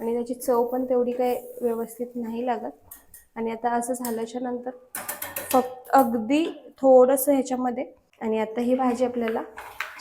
आणि त्याची चव पण तेवढी काही व्यवस्थित नाही लागत. आणि आता असं झाल्याच्यानंतर फक्त अगदी थोडंसं ह्याच्यामध्ये आणि आता ही भाजी आपल्याला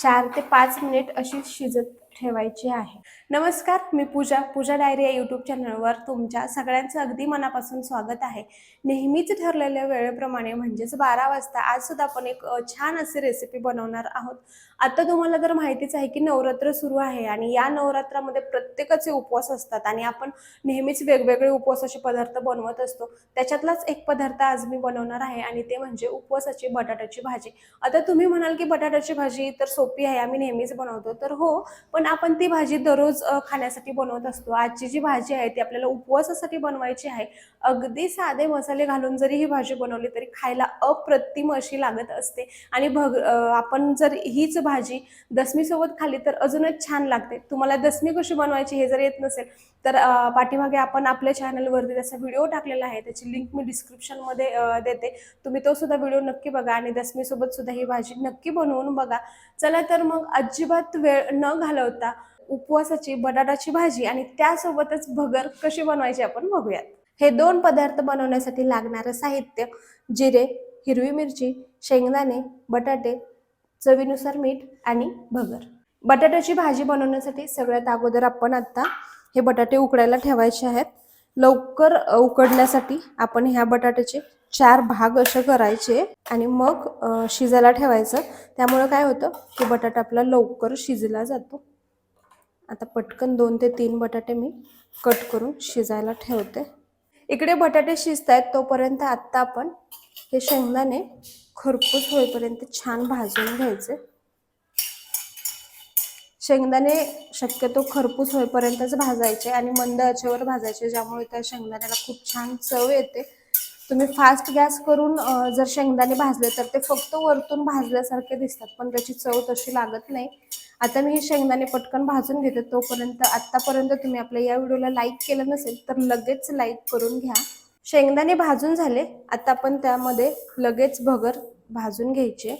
चार ते पाच मिनिट अशी शिजत ठेवायची आहे. नमस्कार मी पूजा पूजा डायरी या यूट्यूब चॅनलवर तुमच्या सगळ्यांचं अगदी मनापासून स्वागत आहे. नेहमीच ठरलेल्या वेळेप्रमाणे म्हणजेच बारा वाजता आज सुद्धा आपण एक छान अशी रेसिपी बनवणार आहोत. आता तुम्हाला तर माहितीच आहे की नवरात्र सुरू आहे आणि या नवरात्रामध्ये प्रत्येकाचे उपवास असतात आणि आपण नेहमीच वेगवेगळे उपवासाचे पदार्थ बनवत असतो. त्याच्यातलाच एक पदार्थ आज मी बनवणार आहे आणि ते म्हणजे उपवासाची बटाट्याची भाजी. आता तुम्ही म्हणाल की बटाट्याची भाजी तर सोपी आहे आम्ही नेहमीच बनवतो. तर हो पण आपण ती भाजी दररोज खाण्यासाठी बनवत असतो. आजची जी भाजी आहे ती आपल्याला उपवासासाठी बनवायची आहे. अगदी साधे मसाले घालून जरी ही भाजी बनवली तरी खायला अप्रतिम अशी लागत असते. आणि भग आपण जर हीच भाजी दसमीसोबत खाल्ली तर अजूनच छान लागते. तुम्हाला दसमी कशी बनवायची हे जर येत नसेल तर पाठीमागे आपण आपल्या चॅनलवरती त्याचा व्हिडिओ टाकलेला आहे त्याची लिंक मी डिस्क्रिप्शनमध्ये देते. तुम्ही तो सुद्धा व्हिडिओ नक्की बघा आणि दसमीसोबत सुद्धा ही भाजी नक्की बनवून बघा. चला तर मग अजिबात वेळ न घालवता उपवासाची बटाटाची भाजी आणि त्यासोबतच भगर कशी बनवायची आपण बघूयात. हे दोन पदार्थ बनवण्यासाठी लागणारं साहित्य जिरे हिरवी मिरची शेंगदाणे बटाटे चवीनुसार मीठ आणि भगर. बटाट्याची भाजी बनवण्यासाठी सगळ्यात अगोदर आपण आता हे बटाटे उकडायला ठेवायचे आहेत. लवकर उकडण्यासाठी आपण ह्या बटाट्याचे चार भाग असे करायचे आणि मग शिजायला ठेवायचं. त्यामुळे काय होतं की बटाटा आपला लवकर शिजला जातो. आता पटकन दोन ते तीन बटाटे मी कट करून शिजायला ठेवते. इकडे बटाटे शिजत आहेत तोपर्यंत आत्ता आपण हे शेंगदाणे खरपूस होईपर्यंत छान भाजून घ्यायचे. शेंगदाणे शक्यतो खरपूस होईपर्यंतच भाजायचे आणि मंद आचेवर भाजायचे ज्यामुळे त्या शेंगदाण्याला खूप छान चव येते. तुम्ही फास्ट गॅस करून जर शेंगदाणे भाजले तर ते फक्त वरतून भाजल्यासारखे दिसतात पण त्याची चव तशी लागत नाही. आता मी हे शेंगदाणे पटकन भाजून घेते. तोपर्यंत आत्तापर्यंत तुम्ही आपल्या या व्हिडिओला लाईक केलं नसेल तर लगेच लाईक करून घ्या. शेंगदाणे भाजून झाले. आता आपण त्यामध्ये लगेच भगर भाजून घ्यायचे.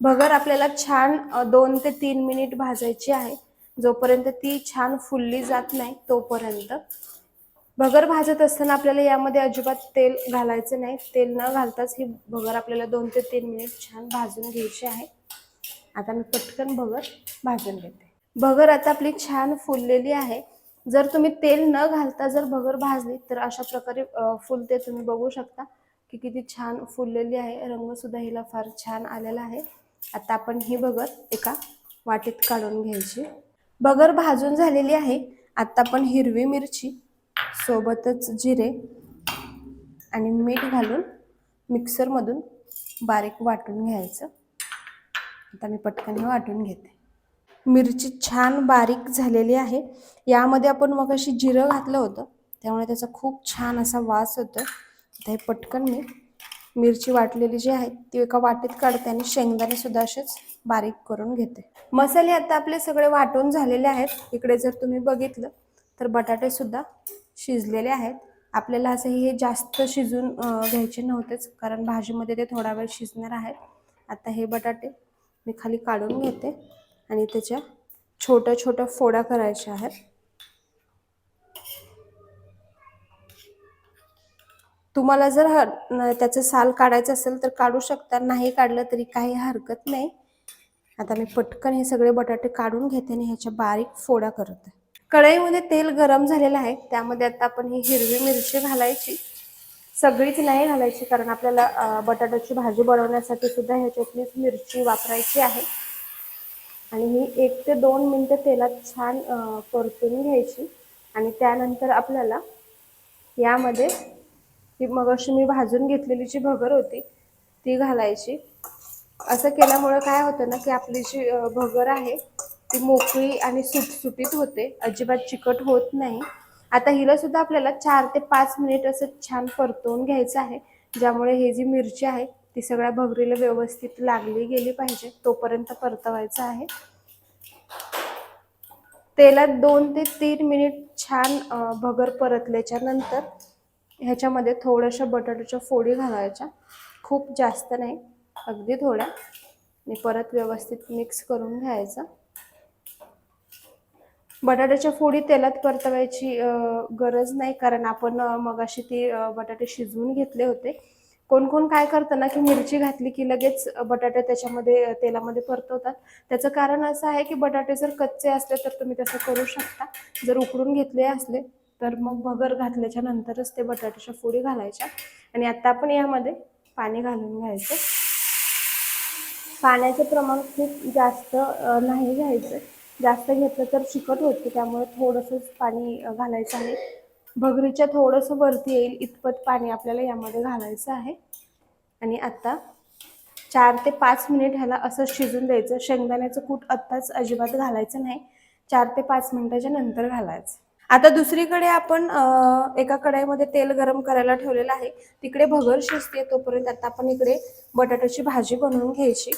भगर आपल्याला छान दोन ते तीन मिनिट भाजायची आहे. जोपर्यंत ती छान फुलली जात नाही तोपर्यंत. भगर भाजत असताना आपल्याला यामध्ये अजिबात तेल घालायचं नाही. तेल न घालताच ही भगर आपल्याला दोन ते तीन मिनिट छान भाजून घ्यायची आहे. आता मी पटकन भगर भाजून घेते. भगर आता आपली छान फुललेली आहे. जर तुम्ही तेल न घालता जर भगर भाजली तर अशा प्रकारे फुलते तुम्ही बघू शकता की किती छान फुललेली आहे. रंग सुद्धा हिला फार छान आलेला आहे. आता आपण ही भगर एका वाटीत काढून घ्यायची. भगर भाजून झालेली आहे. आता आपण हिरवी मिरची सोबतच जिरे आणि मीठ घालून मिक्सरमधून बारीक वाटून घ्यायचं. आता मी पटकन हे वाटून घेते. मिरची छान बारीक झालेली आहे. यामध्ये आपण मग अशी जिरं घातलं होतं. त्यामुळे त्याचा खूप छान असा वास होतो आता हे पटकन मी मिरची वाटलेली जी आहे ती एका वाटीत काढते आणि शेंगदाणे सुद्धा असेच बारीक करून घेते. मसाले आता आपले सगळे वाटून झालेले आहेत. इकडे जर तुम्ही बघितलं तर बटाटे सुद्धा शिजलेले आहेत. आपल्याला असं हे जास्त शिजून घ्यायचे नव्हतेच कारण भाजीमध्ये ते थोडा वेळ शिजणार आहेत. आता हे बटाटे मी खाली काढून घेते आणि त्याच्या छोट्या छोट्या फोड्या करायच्या आहेत. तुम्हाला जर ह त्याचं साल काढायचं असेल तर काढू शकता नाही काढलं तरी काही हरकत नाही. आता मी पटकन हे सगळे बटाटे काढून घेते आणि ह्याच्या बारीक फोड्या करते. कढईमध्ये तेल गरम झालेलं आहे त्यामध्ये आता आपण ही हिरवी मिरची घालायची. सगळीच नाही घालायची कारण आपल्याला बटाट्याची भाजी बनवण्यासाठी सुद्धा ह्याच्यातलीच मिरची वापरायची आहे. आणि ही एक ते दोन मिनटं तेलात छान परतून घ्यायची आणि त्यानंतर आपल्याला यामध्ये ही मगाशी मी भाजून घेतलेली जी भगर होती ती घालायची. असं केल्यामुळं काय होतं ना की आपली जी भगर आहे ती मोकळी आणि सुटसुटीत होते. अजिबात चिकट होत नाही. आता हिला सुद्धा आपल्याला चार ते पाच मिनिट असं छान परतवून घ्यायचं आहे. ज्यामुळे हे जी मिरची आहे ती सगळ्या भगरीला व्यवस्थित लागली गेली पाहिजे तोपर्यंत परतवायचं आहे. तेलात दोन ते तीन मिनिट छान भगर परतल्याच्या नंतर ह्याच्यामध्ये थोड्याशा बटाट्याच्या फोडी घालायच्या. खूप जास्त नाही अगदी थोड्या. आणि परत व्यवस्थित मिक्स करून घ्यायचं. बटाट्याच्या फोडी तेलात परतवायची गरज नाही. कारण आपण मगाशी ती बटाटे शिजवून घेतले होते. कोण कोण काय करतं ना की मिरची घातली की लगेच बटाटे त्याच्यामध्ये तेलामध्ये परतवतात. त्याचं कारण असं आहे की बटाटे जर कच्चे असले तर तुम्ही तसं करू शकता. जर उकडून घेतले असले तर मग भगर घातल्याच्या नंतरच ते बटाट्याच्या फोडी घालायच्या. आणि आता आपण यामध्ये पाणी घालून घ्यायचं. पाण्याचं प्रमाण खूप जास्त नाही घ्यायचं. जास्त घेतलं तर चिकट होते त्यामुळे थोडंसंच पाणी घालायचं आहे. भगरीच्या थोडंसं वरती येईल इतपत पाणी आपल्याला यामध्ये घालायचं आहे. आणि आत्ता चार ते पाच मिनिट ह्याला असं शिजून द्यायचं. शेंगदाण्याचं कूट आत्ताच अजिबात घालायचं नाही. चार ते पाच मिनिटाच्या नंतर घालायचं. आता दुसरीकडे आपण एका कढईमध्ये तेल गरम करायला ठेवलेलं आहे. तिकडे भगर शिजते तोपर्यंत आता आपण इकडे बटाट्याची भाजी बनवून घ्यायची.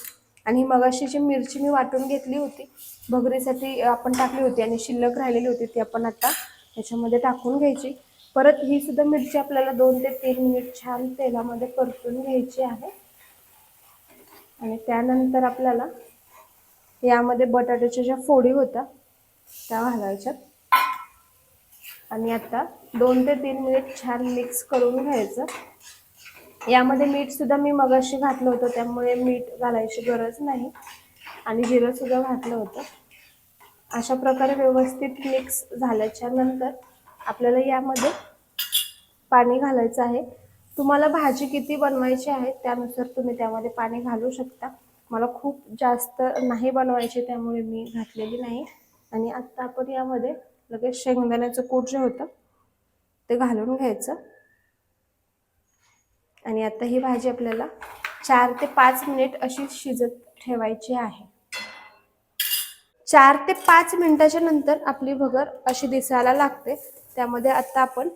आणि मगाशी जी मिरची मी वाटून घेतली होती भगरीसाठी आपण टाकली होती आणि शिल्लक राहिलेली होती ती आपण आता याच्यामध्ये टाकून घ्यायची. परत ही सुद्धा मिरची आपल्याला दोन ते तीन मिनिट छान तेलामध्ये परतून घ्यायची आहे. आणि त्यानंतर आपल्याला यामध्ये बटाट्याच्या ज्या फोडी होत्या त्या घालायच्यात. आणि आता दोन ते तीन मिनिट छान मिक्स करून घ्यायचं. यामध्ये मीठ सुद्धा मी मगाशी घातलं होतं त्यामुळे मीठ घालायची गरज नाही. आणि जिरं सुद्धा घातलं होतं. अशा प्रकारे व्यवस्थित मिक्स झाल्याच्यानंतर आपल्याला यामध्ये पाणी घालायचं आहे. तुम्हाला भाजी किती बनवायची आहे त्यानुसार तुम्ही त्यामध्ये पाणी घालू शकता. मला खूप जास्त नाही बनवायची त्यामुळे मी घातलेली नाही. आणि आत्ता आपण यामध्ये लगेच शेंगदाण्याचं कूट जे होतं ते घालून घ्यायचं. आणि आता ही भाजी आपल्याला चार ते पाच मिनिट अशी शिजत ठेवायची आहे. चार ते पाच मिनिटाच्या नंतर आपली भगर अशी दिसायला लागते. त्यामध्ये आता आपण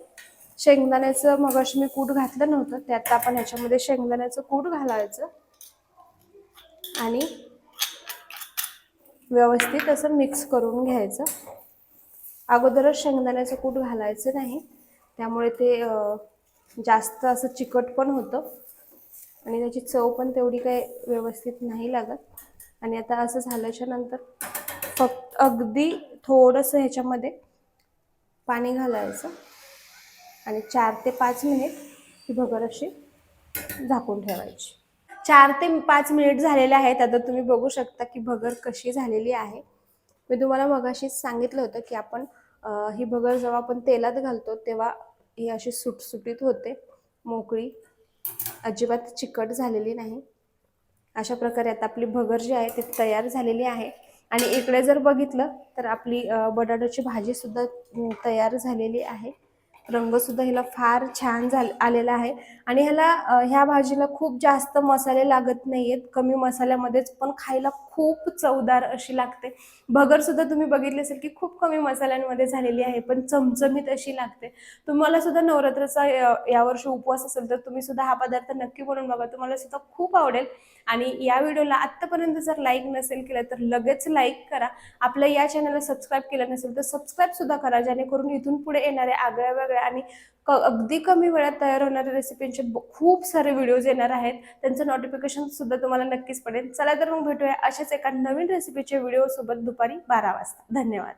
शेंगदाण्याचं मगाशी मी कूट घातलं नव्हतं ते आता आपण ह्याच्यामध्ये शेंगदाण्याचं कूट घालायचं. आणि व्यवस्थित असं मिक्स करून घ्यायचं. अगोदरच शेंगदाण्याचं कूट घालायचं नाही. त्यामुळे ते जास्त असं चिकट पण होतं. आणि त्याची चव पण तेवढी काही व्यवस्थित नाही लागत. आणि आता असं झाल्याच्यानंतर फक्त अगदी थोडंसं ह्याच्यामध्ये पाणी घालायचं. आणि चार ते पाच मिनिट ही भगर अशी झाकून ठेवायची. चार ते पाच मिनिट झालेले आहेत. आता तुम्ही बघू शकता की भगर कशी झालेली आहे. मी तुम्हाला मगाशीच सांगितलं होतं की आपण ही भगर जेव्हा आपण तेलात घालतो तेव्हा ही अशी सुटसुटीत होते. मोकळी. अजिबात चिकट झालेली नाही. अशा प्रकारे आता आपली भगर जी आहे ती तयार झालेली आहे. आणि इकडे जर बघितलं तर आपली बटाट्याची भाजी सुद्धा तयार झालेली आहे. रंग सुद्धा हिला फार छान झाल आलेला आहे. आणि ह्याला ह्या भाजीला खूप जास्त मसाले लागत नाहीयेत. कमी मसाल्यामध्येच पण खायला खूप चवदार अशी लागते. भगर सुद्धा तुम्ही बघितली असेल की खूप कमी मसाल्यांमध्ये झालेली आहे पण चमचमीत अशी लागते. तुम्हाला सुद्धा नवरात्राचा यावर्षी उपवास असेल तर तुम्ही सुद्धा हा पदार्थ नक्की बनवून बघा. तुम्हाला सुद्धा खूप आवडेल. आणि या व्हिडिओला आत्तापर्यंत जर लाईक नसेल केलं तर लगेच लाईक करा. आपल्या या चॅनलला सबस्क्राईब केलं नसेल तर सबस्क्राईब सुद्धा करा जेणेकरून इथून पुढे येणाऱ्या आगळ्या वेगळ्या आणि क अगदी कमी वेळात तयार होणाऱ्या रेसिपींचे खूप सारे व्हिडिओज येणार आहेत. त्यांचं नोटिफिकेशन सुद्धा तुम्हाला नक्कीच पडेल. चला तर मग भेटूया अशाच एका नवीन रेसिपीच्या व्हिडिओसोबत दुपारी बारा वाजता. धन्यवाद.